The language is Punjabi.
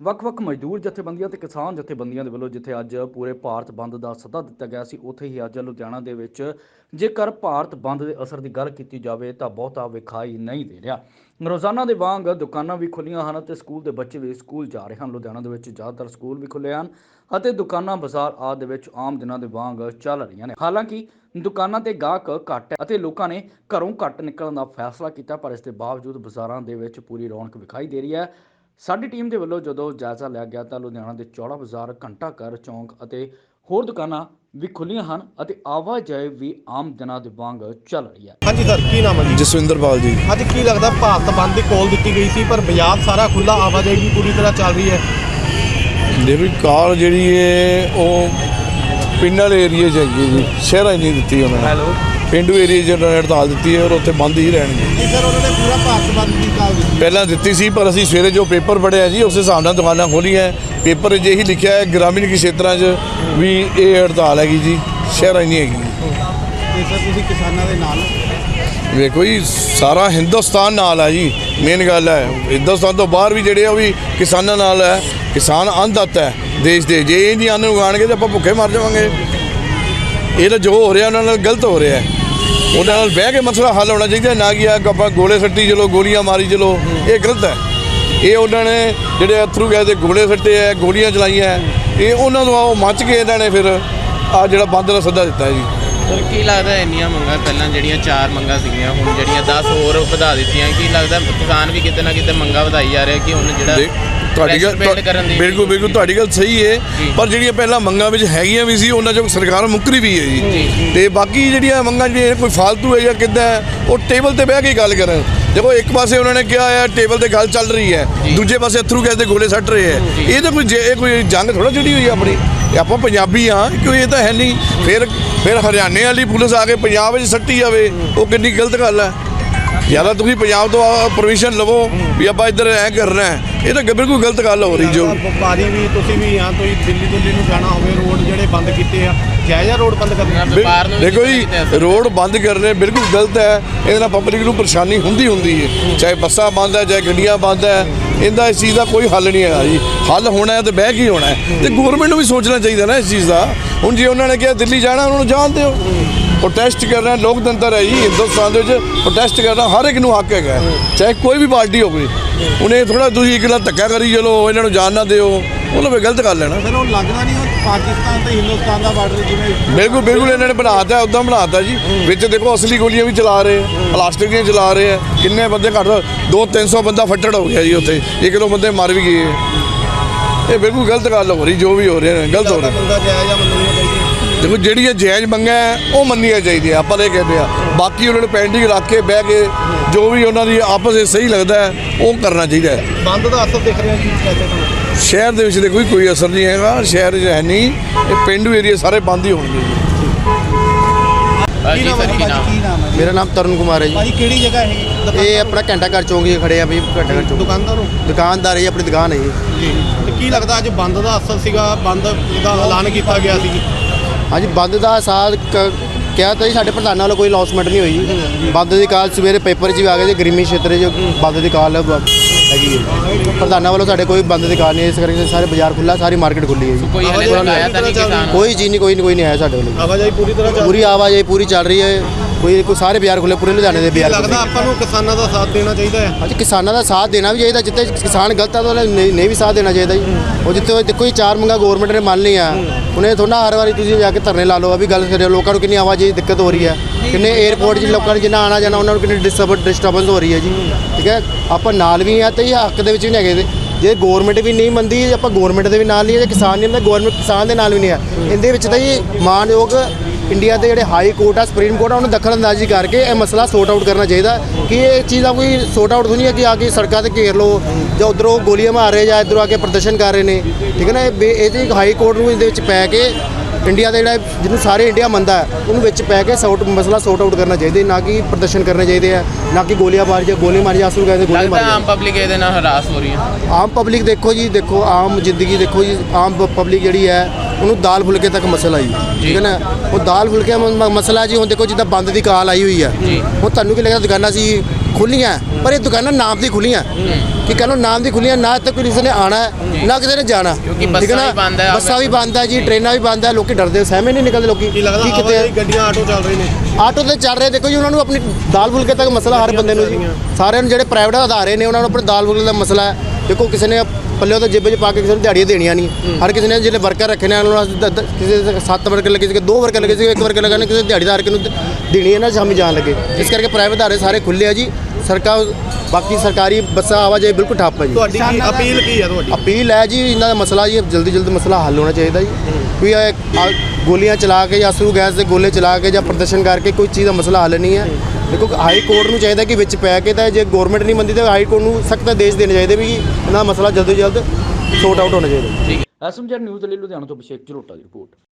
ਵੱਖ-ਵੱਖ ਮਜ਼ਦੂਰ ਜਥੇਬੰਦੀਆਂ ਤੇ ਕਿਸਾਨ ਜਥੇਬੰਦੀਆਂ ਦੇ ਵੱਲੋਂ ਜਿੱਥੇ ਅੱਜ ਪੂਰੇ ਭਾਰਤ ਬੰਦ ਦਾ ਸੱਦਾ ਦਿੱਤਾ ਗਿਆ ਸੀ, ਉੱਥੇ ਹੀ ਅੱਜ ਲੁਧਿਆਣਾ ਦੇ ਵਿੱਚ ਜੇਕਰ ਭਾਰਤ ਬੰਦ ਦੇ ਅਸਰ ਦੀ ਗੱਲ ਕੀਤੀ ਜਾਵੇ ਤਾਂ ਬਹੁਤਾ ਵਿਖਾਈ ਨਹੀਂ ਦੇ ਰਿਹਾ। ਰੋਜ਼ਾਨਾ ਦੇ ਵਾਂਗ ਦੁਕਾਨਾਂ ਵੀ ਖੁੱਲੀਆਂ ਹਨ ਤੇ ਸਕੂਲ ਦੇ ਬੱਚੇ ਵੀ ਸਕੂਲ ਜਾ ਰਹੇ ਹਨ। ਲੁਧਿਆਣਾ ਦੇ ਵਿੱਚ ਜ਼ਿਆਦਾਤਰ ਸਕੂਲ ਵੀ ਖੁੱਲੇ ਹਨ ਅਤੇ ਦੁਕਾਨਾਂ, ਬਾਜ਼ਾਰ ਆਦਿ ਦੇ ਵਿੱਚ ਆਮ ਦਿਨਾਂ ਦੇ ਵਾਂਗ ਚੱਲ ਰਹੀਆਂ ਨੇ। ਹਾਲਾਂਕਿ ਦੁਕਾਨਾਂ ਤੇ ਗਾਹਕ ਘੱਟ ਹੈ ਅਤੇ ਲੋਕਾਂ ਨੇ ਘਰੋਂ ਘੱਟ ਨਿਕਲਣ ਦਾ ਫੈਸਲਾ ਕੀਤਾ, ਪਰ ਇਸ ਦੇ ਬਾਵਜੂਦ ਬਾਜ਼ਾਰਾਂ ਦੇ ਵਿੱਚ ਪੂਰੀ ਰੌਣਕ ਵਿਖਾਈ ਦੇ ਰਹੀ ਹੈ। ਸਾਡੀ ਟੀਮ ਦੇ ਵੱਲੋਂ ਜਦੋਂ ਜਾਇਜ਼ਾ ਲਿਆ ਗਿਆ ਤਾਂ ਲੁਧਿਆਣਾ ਦੇ ਚੌੜਾ ਬਾਜ਼ਾਰ ਘੰਟਾ ਘਰ ਚੌਂਕ ਅਤੇ ਹੋਰ ਦੁਕਾਨਾਂ ਵੀ ਖੁੱਲੀਆਂ ਹਨ ਅਤੇ ਆਵਾਜਾਈ ਵੀ ਆਮ ਦਿਨਾਂ ਦੇ ਵਾਂਗ ਚੱਲ ਰਹੀ ਹੈ। ਹਾਂਜੀ ਸਰ ਕੀ ਨਾਮ ਹੈ ਜੀ? ਜਸਵਿੰਦਰਪਾਲ ਜੀ। ਅੱਜ ਕੀ ਲੱਗਦਾ ਭਾਰਤ ਬੰਦ ਦੀ ਕੋਲ ਦਿੱਤੀ ਗਈ ਸੀ ਪਰ ਬਾਜ਼ਾਰ ਸਾਰਾ ਖੁੱਲਾ ਆਵਾਜਾਈ ਵੀ ਪੂਰੀ ਤਰ੍ਹਾਂ ਚੱਲ ਰਹੀ ਹੈ? ਦੇਖੋ ਕਾਰ ਜਿਹੜੀ ਹੈ ਉਹ ਪਿੰਡ ਵਾਲੇ ਏਰੀਆ 'ਚ ਹੈਗੀ ਜੀ। ਸ਼ਹਿਰਾਂ 'ਚ ਨਹੀਂ ਦਿੱਤੀ ਉਹਨਾਂ। ਨੇ ਹੈਲੋ। ਪਿੰਡੂ ਏਰੀਆ ਨੇ ਹੜਤਾਲ ਦਿੱਤੀ ਹੈ ਔਰ ਉੱਥੇ ਬੰਦ ਹੀ ਰਹਿਣਗੇ। ਨਹੀਂ ਸਰ ਉਹਨਾਂ ਨੇ ਪੂਰਾ ਭਾਰਤ ਬੰਦ ਦੀ ਕਾਲ ਦਿੱਤੀ। ਪਹਿਲਾਂ ਦਿੱਤੀ ਸੀ ਪਰ ਅਸੀਂ ਸਵੇਰੇ ਜੋ ਪੇਪਰ ਪੜ੍ਹਿਆ ਜੀ ਉਸ ਹਿਸਾਬ ਨਾਲ ਦੁਕਾਨਾਂ ਖੋਲੀਆਂ ਪੇਪਰ 'ਚ ਇਹੀ ਲਿਖਿਆ ਹੈ ਗ੍ਰਾਮੀਣ ਖੇਤਰਾਂ 'ਚ ਵੀ ਇਹ ਹੜਤਾਲ ਹੈਗੀ ਜੀ ਸ਼ਹਿਰਾਂ 'ਚ ਨਹੀਂ ਹੈਗੀ ਤੇ ਸਰ ਤੁਸੀਂ ਕਿਸਾਨਾਂ ਦੇ ਨਾਲ ਵੇਖੋ ਜੀ ਸਾਰਾ ਹਿੰਦੁਸਤਾਨ ਨਾਲ ਹੈ ਜੀ ਮੇਨ ਗੱਲ ਹੈ। ਹਿੰਦੁਸਤਾਨ ਤੋਂ ਬਾਹਰ ਵੀ ਜਿਹੜੇ ਆ ਉਹ ਵੀ ਕਿਸਾਨਾਂ ਨਾਲ ਹੈ। ਕਿਸਾਨ ਅੰਨਦਾਤਾ ਹੈ ਦੇਸ਼ ਦੇ। ਜੇ ਇਹ ਨਹੀਂ ਅੰਨ ਉਗਾਣਗੇ ਤਾਂ ਆਪਾਂ ਭੁੱਖੇ ਮਰ ਜਾਵਾਂਗੇ। ਇਹ ਤਾਂ ਜੋ ਹੋ ਰਿਹਾ ਉਹਨਾਂ ਨਾਲ ਗਲਤ ਹੋ ਰਿਹਾ ਹੈ। ਉਹਨਾਂ ਨਾਲ ਬਹਿ ਕੇ ਮਸਲਾ ਹੱਲ ਹੋਣਾ ਚਾਹੀਦਾ ਨਾ ਕਿ ਆ ਆਪਾਂ ਗੋਲੇ ਸੱਟੀ ਚਲੋ ਗੋਲੀਆਂ ਮਾਰੀ ਚਲੋ ਇਹ ਗਲਤ ਹੈ। ਇਹ ਉਹਨਾਂ ਨੇ ਜਿਹੜੇ ਅਥਰੂ ਗਏ ਤੇ ਗੋਲੇ ਸੱਟੇ ਆ ਗੋਲੀਆਂ ਚਲਾਈਆਂ ਇਹ ਉਹਨਾਂ ਨੂੰ ਉਹ ਮੱਚ ਕੇ ਇਹਨਾਂ ਨੇ ਫਿਰ ਆ ਜਿਹੜਾ ਬੰਦ ਦਾ ਸੱਦਾ ਦਿੱਤਾ ਜੀ। ਸਰ ਕੀ ਲੱਗਦਾ ਇੰਨੀਆਂ ਮੰਗਾਂ ਪਹਿਲਾਂ ਜਿਹੜੀਆਂ ਚਾਰ ਮੰਗਾਂ ਸੀਗੀਆਂ ਹੁਣ ਜਿਹੜੀਆਂ 10 ਹੋਰ ਵਧਾ ਦਿੱਤੀਆਂ ਕੀ ਲੱਗਦਾ ਕਿਸਾਨ ਵੀ ਕਿਤੇ ਨਾ ਕਿਤੇ ਮੰਗਾਂ ਵਧਾਈ ਜਾ ਰਿਹਾ ਕਿ ਹੁਣ ਜਿਹੜਾ ਤੁਹਾਡੀ ਗੱਲ ਕਰਨ ਦੀ। ਬਿਲਕੁਲ ਬਿਲਕੁਲ ਤੁਹਾਡੀ ਗੱਲ ਸਹੀ ਹੈ। ਪਰ ਜਿਹੜੀਆਂ ਪਹਿਲਾਂ ਮੰਗਾਂ ਵਿੱਚ ਹੈਗੀਆਂ ਵੀ ਸੀ ਉਹਨਾਂ ਚੋਂ ਸਰਕਾਰ ਮੁੱਕਰੀ ਵੀ ਹੈ ਜੀ। ਤੇ ਬਾਕੀ ਜਿਹੜੀਆਂ ਮੰਗਾਂ ਜਿਹੜੀਆਂ ਕੋਈ ਫਾਲਤੂ ਹੈ ਜਾਂ ਕਿੱਦਾਂ ਹੈ, ਉਹ ਟੇਬਲ ਤੇ ਬਹਿ ਕੇ ਗੱਲ ਕਰਨ। ਦੇਖੋ ਇੱਕ ਪਾਸੇ ਉਹਨਾਂ ਨੇ ਕਿਹਾ ਹੈ ਟੇਬਲ ਤੇ ਗੱਲ ਚੱਲ ਰਹੀ ਹੈ। ਦੂਜੇ ਪਾਸੇ ਅਥਰੂ ਗੈਸ ਦੇ ਗੋਲੇ ਸੱਟ ਰਹੇ ਹੈ। ਇਹ ਤਾਂ ਕੋਈ ਜੇ- ਇਹ ਕੋਈ ਜੰਗ ਥੋੜਾ ਜਿਹੜੀ ਹੋਈ ਹੈ ਆਪਣੀ। ਇਹ ਆਪਾਂ ਪੰਜਾਬੀ ਆ ਕਿਉਂ ਇਹ ਤਾਂ ਹੈ ਨਹੀਂ। ਫਿਰ ਫਿਰ ਹਰਿਆਣੇ ਵਾਲੀ ਪੁਲਿਸ ਆ ਕੇ ਪੰਜਾਬ ਵਿੱਚ ਸੱਟੀ ਜਾਵੇ ਉਹ ਕਿੰਨੀ ਗਲਤ ਗੱਲ ਹੈ। ਜਾਂ ਤਾਂ ਤੁਸੀਂ ਪੰਜਾਬ ਤੋਂ ਪਰਮਿਸ਼ਨ ਲਵੋ ਵੀ ਆਪਾਂ ਇੱਧਰ ਐ ਕਰਨਾ ਇਹ ਤਾਂ ਬਿਲਕੁਲ ਗਲਤ ਗੱਲ ਹੋ ਰਹੀ ਜੋ। ਵਪਾਰੀ ਵੀ ਤੁਸੀਂ ਵੀ ਹਾਂ ਤੁਸੀਂ ਦਿੱਲੀ ਦਿੱਲੀ ਨੂੰ ਜਾਣਾ ਹੋਵੇ ਰੋਡ ਜਿਹੜੇ ਬੰਦ ਕੀਤੇ ਆ ਜਾਇਜ਼ਾ ਰੋਡ ਬੰਦ ਕਰਨਾ? ਵਪਾਰ ਨੂੰ ਦੇਖੋ ਜੀ ਰੋਡ ਬੰਦ ਕਰਨੇ ਬਿਲਕੁਲ ਗਲਤ ਹੈ। ਇਹਦੇ ਨਾਲ ਪਬਲਿਕ ਨੂੰ ਪਰੇਸ਼ਾਨੀ ਹੁੰਦੀ ਹੁੰਦੀ ਹੈ। ਚਾਹੇ ਬੱਸਾਂ ਬੰਦ ਹੈ ਚਾਹੇ ਗੱਡੀਆਂ ਬੰਦ ਹੈ ਇਹਦਾ ਇਸ ਚੀਜ਼ ਦਾ ਕੋਈ ਹੱਲ ਨਹੀਂ ਹੈਗਾ ਜੀ। ਹੱਲ ਹੋਣਾ ਹੈ ਤੇ ਬਹਿ ਕੇ ਹੋਣਾ ਹੈ। ਤੇ ਗਵਰਨਮੈਂਟ ਨੂੰ ਵੀ ਸੋਚਣਾ ਚਾਹੀਦਾ ਨਾ ਇਸ ਚੀਜ਼ ਦਾ। ਹੁਣ ਜੇ ਉਹਨਾਂ ਨੇ ਕਿਹਾ ਦਿੱਲੀ ਜਾਣਾ ਉਹਨਾਂ ਨੂੰ ਜਾਣ ਦਿਓ। ਪ੍ਰੋਟੈਸਟ ਕਰਨਾ ਲੋਕਤੰਤਰ ਹੈ ਜੀ ਹਿੰਦੁਸਤਾਨ ਦੇ ਵਿੱਚ ਪ੍ਰੋਟੈਸਟ ਕਰਨਾ ਹਰ ਇੱਕ ਨੂੰ ਹੱਕ ਹੈਗਾ ਚਾਹੇ ਕੋਈ ਵੀ ਪਾਰਟੀ ਹੋਵੇ ਉਹਨੇ ਥੋੜਾ ਤੁਸੀਂ ਇੱਕ ਨਾਲ ਧੱਕਾ ਕਰੀ ਚਲੋ ਇਹਨਾਂ ਨੂੰ ਜਾਣ ਨਾ ਦਿਓ ਉਹ ਲਵੇ ਗਲਤ ਗੱਲ ਹੈ ਨਾ ਸਰ ਉਹ ਲੱਗਦਾ ਨਹੀਂ ਉਹ ਪਾਕਿਸਤਾਨ ਤੇ ਹਿੰਦੁਸਤਾਨ ਦਾ ਬਾਰਡਰ ਜਿਵੇਂ ਬਿਲਕੁਲ ਬਿਲਕੁਲ ਇਹਨਾਂ ਨੇ ਬਣਾਤਾ ਉਦਾਂ ਬਣਾਤਾ ਜੀ। ਵਿੱਚ ਦੇਖੋ ਅਸਲੀ ਗੋਲੀਆਂ ਵੀ ਚਲਾ ਰਹੇ ਆ ਪਲਾਸਟਿਕ ਦੀਆਂ ਚਲਾ ਰਹੇ ਆ ਕਿੰਨੇ ਬੰਦੇ ਘੱਟ 2-300 ਬੰਦਾ ਫੱਟੜ ਹੋ ਗਿਆ ਜੀ ਉੱਥੇ। ਇੱਕ ਦੋ ਬੰਦੇ ਮਰ ਵੀ ਗਏ। ਇਹ ਬਿਲਕੁਲ ਗਲਤ ਗੱਲ ਹੋ ਰਹੀ ਜੋ ਵੀ ਹੋ ਰਿਹਾ ਗਲਤ ਹੋ ਰਿਹਾ। ਦੇਖੋ ਜਿਹੜੀਆਂ ਜਾਇਜ਼ ਮੰਗਾਂ ਉਹ ਮੰਨੀਆਂ ਚਾਹੀਦੀਆਂ ਆਪਾਂ ਇਹ ਕਹਿੰਦੇ ਆ। ਬਾਕੀ ਉਹਨਾਂ ਨੂੰ ਪੈਂਡਿੰਗ ਰੱਖ ਕੇ ਬਹਿ ਕੇ ਜੋ ਵੀ ਉਹਨਾਂ ਦੀ ਆਪਸ ਵਿੱਚ ਸਹੀ ਲੱਗਦਾ ਹੈ ਉਹ ਕਰਨਾ ਚਾਹੀਦਾ ਹੈ। ਬੰਦ ਦਾ ਅਸਰ ਦਿਖ ਰਿਹਾ ਜੀ ਕੈਸੇ ਤੁਹਾਨੂੰ ਸ਼ਹਿਰ ਦੇ ਵਿੱਚ ਦੇਖੋ ਕੋਈ ਅਸਰ ਨਹੀਂ ਹੈਗਾ ਸ਼ਹਿਰ 'ਚ ਹੈ ਨਹੀਂ ਇਹ ਪਿੰਡੂ ਏਰੀਆ ਸਾਰੇ ਬੰਦ ਹੀ ਹੋਣਗੇ ਕੀ ਨਾਮ ਕੀ ਨਾਮ? ਹੈ ਮੇਰਾ ਨਾਮ ਤਰੁਣ ਕੁਮਾਰ ਹੈ ਜੀ। ਕਿਹੜੀ ਜਗ੍ਹਾ ਹੈ ਇਹ ਆਪਣਾ ਘੰਟਾ ਘਰ ਚੌਂਕ 'ਚ ਖੜੇ ਆ ਵੀ ਘੰਟਾ ਘਰ ਚੌਂਕ। ਦੁਕਾਨਦਾਰ ਹੋ? ਦੁਕਾਨਦਾਰ ਹੈ ਆਪਣੀ ਦੁਕਾਨ ਹੈ ਜੀ ਜੀ। ਤੇ ਕੀ ਲੱਗਦਾ ਅੱਜ ਬੰਦ ਦਾ ਅਸਰ ਸੀਗਾ ਬੰਦ ਦਾ ਐਲਾਨ ਕੀਤਾ ਗਿਆ ਸੀ? ਹਾਂਜੀ ਬੰਦ ਦਾ ਸਾਲ ਕ- ਕਿਹਾ ਤਾਂ ਜੀ ਸਾਡੇ ਪ੍ਰਧਾਨਾਂ ਵੱਲੋਂ ਕੋਈ ਲੌਸਮੈਂਟ ਨਹੀਂ ਹੋਈ ਬੰਦ ਦੀ ਕਾਲ ਸਵੇਰੇ ਪੇਪਰ 'ਚ ਵੀ ਆ ਗਏ ਜੀ ਗ੍ਰੀਮੀ ਖੇਤਰ 'ਚ ਬੰਦ ਦੀ ਕਾਲ ਹੈਗੀ ਹੈ ਪ੍ਰਧਾਨਾਂ ਵੱਲੋਂ ਸਾਡੇ ਕੋਈ ਬੰਦ ਦੀ ਕਾਲ ਨਹੀਂ ਹੈ, ਇਸ ਕਰਕੇ ਸਾਰੇ ਬਾਜ਼ਾਰ ਖੁੱਲਾ ਸਾਰੀ ਮਾਰਕੀਟ ਖੁੱਲੀ ਹੈ ਜੀ। ਕੋਈ ਹਲੇ ਆਇਆ ਤਾਂ ਨਹੀਂ ਕਿਸਾਨ? ਕੋਈ ਚੀਜ਼ ਨਹੀਂ ਕੋਈ ਨਹੀਂ ਕੋਈ ਨਹੀਂ ਆਇਆ ਸਾਡੇ ਵੱਲੋਂ। ਆਵਾਜਾਈ ਪੂਰੀ ਤਰ੍ਹਾਂ ਚੱਲ ਪੂਰੀ ਆਵਾਜਾਈ ਪੂਰੀ ਚੱਲ ਰਹੀ ਹੈ। ਕੋਈ ਕੋਈ ਸਾਰੇ ਬਾਜ਼ਾਰ ਖੁੱਲੇ ਪੂਰੇ ਲੁਧਿਆਣੇ ਦੇ ਬਾਜ਼ਾਰ ਲੱਗਦਾ ਆਪਾਂ ਨੂੰ ਕਿਸਾਨਾਂ ਦਾ ਸਾਥ ਦੇਣਾ ਚਾਹੀਦਾ ਹੈ? ਹਾਂਜੀ ਕਿਸਾਨਾਂ ਦਾ ਸਾਥ ਦੇਣਾ ਵੀ ਚਾਹੀਦਾ ਜਿੱਥੇ ਕਿਸਾਨ ਗਲਤ ਆ ਤਾਂ ਉਹਨੇ ਨਹੀਂ ਵੀ ਸਾਥ ਦੇਣਾ ਚਾਹੀਦਾ ਜੀ। ਉਹ ਜਿੱਥੇ ਉਹ ਦੇਖੋ ਜੀ ਚਾਰ ਮੰਗਾ ਗਵਰਨਮੈਂਟ ਨੇ ਮੰਨ ਲਈਆਂ। ਉਹਨੇ ਥੋੜਾ ਹਰ ਵਾਰੀ ਤੁਸੀਂ ਜਾ ਕੇ ਧਰਨੇ ਲਾ ਲਓ ਆ ਵੀ ਗੱਲ ਕਰਿਓ ਲੋਕਾਂ ਨੂੰ ਕਿੰਨੀ ਆਵਾਜਾਈ ਦੀ ਦਿੱਕਤ ਹੋ ਰਹੀ ਹੈ। ਕਿੰਨੇ 에어ਪੋਰਟ 'ਚ ਲੋਕਾਂ ਨੂੰ ਜਿੰਨਾ ਆਣਾ ਜਾਣਾ ਉਹਨਾਂ ਨੂੰ ਕਿੰਨੀ ਡਿਸਟਰਬ ਡਿਸਟਰਬੈਂਸ ਹੋ ਰਹੀ ਹੈ ਜੀ। ਠੀਕ ਹੈ? ਆਪਾਂ ਨਾਲ ਵੀ ਆ ਤੇ ਇਹ ਹੱਕ ਦੇ ਵਿੱਚ ਵੀ ਨਹੀਂ ਹੈਗੇ। ਜੇ ਗਵਰਨਮੈਂਟ ਵੀ ਨਹੀਂ ਮੰਨਦੀ ਆਪਾਂ ਗਵਰਨਮੈਂਟ ਦੇ ਵੀ ਨਾਲ ਨਹੀਂ ਹੈ ਜੇ ਕਿਸਾਨ ਨਹੀਂ ਮੰਨਦਾ ਗਵਰਨਮੈਂਟ ਕਿਸਾਨ ਦੇ ਨਾਲ ਵੀ ਨਹੀਂ ਹੈ। ਇਹਦੇ ਵਿੱਚ ਤਾਂ ਜੀ ਮਾਨਯੋਗ ਇੰਡੀਆ ਦੇ ਜਿਹੜੇ ਹਾਈ ਕੋਰਟ ਆ ਸੁਪਰੀਮ ਕੋਰਟ ਆ ਉਹਨੂੰ ਦਖਲਅੰਦਾਜ਼ੀ ਕਰਕੇ ਇਹ ਮਸਲਾ ਸੋਰਟ ਆਊਟ ਕਰਨਾ ਚਾਹੀਦਾ ਕਿ ਇਹ ਚੀਜ਼ ਕੋਈ ਸੋਰਟ ਆਊਟ ਨਹੀਂ ਹੈ ਕਿ ਆ ਕੇ ਸੜਕਾਂ ਤੇ ਘੇਰ ਲਓ ਜਾਂ ਉਧਰੋਂ ਗੋਲੀਆਂ ਮਾਰ ਰਹੇ ਜਾਂ ਇਧਰੋਂ ਆ ਕੇ ਪ੍ਰਦਰਸ਼ਨ ਕਰ ਰਹੇ ਨੇ। ਠੀਕ ਹੈ ਨਾ? ਇਹ ਤੇ ਹਾਈ ਕੋਰਟ ਨੂੰ ਇਹਦੇ ਵਿੱਚ ਪੈ ਕੇ ਇੰਡੀਆ ਦਾ ਜਿਹੜਾ ਜਿਹਨੂੰ ਸਾਰੇ ਇੰਡੀਆ ਮੰਨਦਾ ਉਹਨੂੰ ਵਿੱਚ ਪੈ ਕੇ ਸੌਟ ਮਸਲਾ ਸੋਰਟ ਆਊਟ ਕਰਨਾ ਚਾਹੀਦਾ ਨਾ ਕਿ ਪ੍ਰਦਰਸ਼ਨ ਕਰਨੇ ਚਾਹੀਦੇ ਆ ਨਾ ਕਿ ਗੋਲੀਆਂ ਮਾਰ ਜਾਂ ਗੋਲੀ ਮਾਰ ਜਾਂ ਅਸਲ ਕਹਿੰਦੇ ਗੋਲੀ ਮਾਰ ਆਮ ਪਬਲਿਕ ਇਹਦੇ ਨਾਲ ਹਰਾਸ ਹੋ ਰਹੀ ਹੈ। ਆਮ ਪਬਲਿਕ ਦੇਖੋ ਜੀ ਦੇਖੋ ਆਮ ਜ਼ਿੰਦਗੀ ਦੇਖੋ ਜੀ ਆਮ ਪਬਲਿਕ ਜਿਹੜੀ ਹੈ ਉਹਨੂੰ ਦਾਲ ਫੁਲਕੇ ਤੱਕ ਮਸਲਾ ਹੀ ਠੀਕ ਹੈ ਨਾ? ਉਹ ਦਾਲ ਫੁਲਕੇ ਮਸਲਾ ਜੀ ਹੁਣ ਦੇਖੋ ਜਿੱਦਾਂ ਬੰਦ ਦੀ ਕਾਲ ਆਈ ਹੋਈ ਹੈ ਜੀ। ਹੁਣ ਤੁਹਾਨੂੰ ਕੀ ਲੱਗਦਾ ਦੁਕਾਨਾਂ ਸੀ ਖੁੱਲੀਆਂ? ਪਰ ਇਹ ਦੁਕਾਨਾਂ ਨਾਮ ਦੀ ਖੁੱਲੀਆਂ। ਕਿ ਕਹ ਲਓ ਨਾਮ ਦੀ ਖੁੱਲੀਆਂ ਨਾ ਇੱਥੇ ਕੋਈ ਕਿਸੇ ਨੇ ਆਣਾ ਨਾ ਕਿਸੇ ਨੇ ਜਾਣਾ। ਕਿਉਂਕਿ ਠੀਕ ਹੈ ਬੱਸਾਂ ਨਾ? ਵੀ ਬੰਦ ਹੈ, ਬੱਸਾਂ ਵੀ ਬੰਦ ਹੈ ਜੀ ਟ੍ਰੇਨਾਂ ਵੀ ਬੰਦ ਹੈ ਲੋਕੀ ਡਰਦੇ ਸਹਿਮੇ ਨਹੀਂ ਨਿਕਲਦੇ ਲੋਕੀ। ਕੀ ਲੱਗਦਾ ਕਿ ਕਿਤੇ ਗੱਡੀਆਂ ਆਟੋ ਚੱਲ ਰਹੇ ਨੇ? ਆਟੋ ਤੇ ਚੱਲ ਰਹੇ ਦੇਖੋ ਜੀ ਉਹਨਾਂ ਨੂੰ ਆਪਣੀ ਦਾਲ ਫੁਲਕੇ ਤੱਕ ਮਸਲਾ ਹਰ ਬੰਦੇ ਨੂੰ ਜੀ। ਸਾਰਿਆਂ ਨੂੰ ਜਿਹੜੇ ਪ੍ਰਾਈਵੇਟ ਅਦਾਰੇ ਨੇ ਉਹਨਾਂ ਨੂੰ ਆਪਣੇ ਦਾਲ ਫੁਲਕੇ ਦਾ ਮਸਲਾ ਹੈ। ਦੇਖੋ ਕਿਸੇ ਨੇ ਪੱਲਿਓ ਤਾਂ ਜੇਬੇ 'ਚ ਪਾ ਕੇ ਕਿਸੇ ਨੂੰ ਦਿਹਾੜੀਆਂ ਦੇਣੀਆਂ ਨਹੀਂ। ਹਰ ਕਿਸੇ ਨੇ ਜਿਹੜੇ ਵਰਕਰ ਰੱਖੇ ਨੇ ਉਹਨਾਂ ਨੂੰ ਕਿਸੇ ਦੇ 7 ਵਰਕਰ ਲੱਗੇ ਸੀ ਦੋ ਵਰਕਰ ਲੱਗੇ ਸੀ ਇੱਕ ਵਰਕਰ ਲਗਾਣੇ ਕਿਸੇ ਦਿਹਾੜੀਦਾਰ ਕਿ ਨੂੰ ਦੇਣੀ ਹੈ ਨਾ ਸ਼ਾਮੀ ਜਾਣ ਲੱਗੇ। ਇਸ ਕਰਕੇ ਪ੍ਰਾਈਵੇਟ ਅਦਾਰੇ ਸਾਰੇ ਖੁੱਲੇ ਆ ਜੀ। ਸਰਕਾਰ ਬਾਕੀ ਸਰਕਾਰੀ ਬੱਸਾਂ ਆਵਾਜਾਈ ਬਿਲਕੁਲ ਠੱਪ ਹੈ ਜੀ। ਤੁਹਾਡੀ ਕੀ ਅਪੀਲ ਕੀ ਹੈ ਤੁਹਾਡੀ? ਅਪੀਲ ਹੈ ਜੀ ਇਹਨਾਂ ਦਾ ਮਸਲਾ ਜੀ ਜਲਦੀ ਜਲਦੀ ਮਸਲਾ ਹੱਲ ਹੋਣਾ ਚਾਹੀਦਾ ਜੀ। ਆ- ਗੋਲੀਆਂ ਚਲਾ ਕੇ ਜਾਂ ਅਸਰੂ ਗੈਸ ਦੇ ਗੋਲੇ ਚਲਾ ਕੇ ਜਾਂ ਪ੍ਰਦਰਸ਼ਨ ਕਰਕੇ ਕੋਈ ਚੀਜ਼ ਦਾ ਮਸਲਾ ਹੱਲ ਨਹੀਂ ਹੈ। ਦੇਖੋ ਹਾਈ ਕੋਰਟ ਨੂੰ ਚਾਹੀਦਾ ਕਿ ਵਿੱਚ ਪੈ ਕੇ ਤਾਂ ਜੇ ਗਵਰਨਮੈਂਟ ਨਹੀਂ ਮੰਨਦੀ ਤਾਂ ਹਾਈ ਕੋਰਟ ਨੂੰ ਸਖਤ ਆਦੇਸ਼ ਦੇਣੇ ਚਾਹੀਦੇ ਵੀ ਇਹਨਾਂ ਦਾ ਮਸਲਾ ਜਲਦ ਤੋਂ ਜਲਦ ਸੋਰਟ ਆਊਟ ਹੋਣਾ ਚਾਹੀਦਾ। ਐਸਐਮਜੀ ਨਿਊਜ਼ ਲਈ ਲੁਧਿਆਣਾ ਤੋਂ ਅਭਿਸ਼ੇਕ ਝਰੋਟਾ ਦੀ ਰਿਪੋਰਟ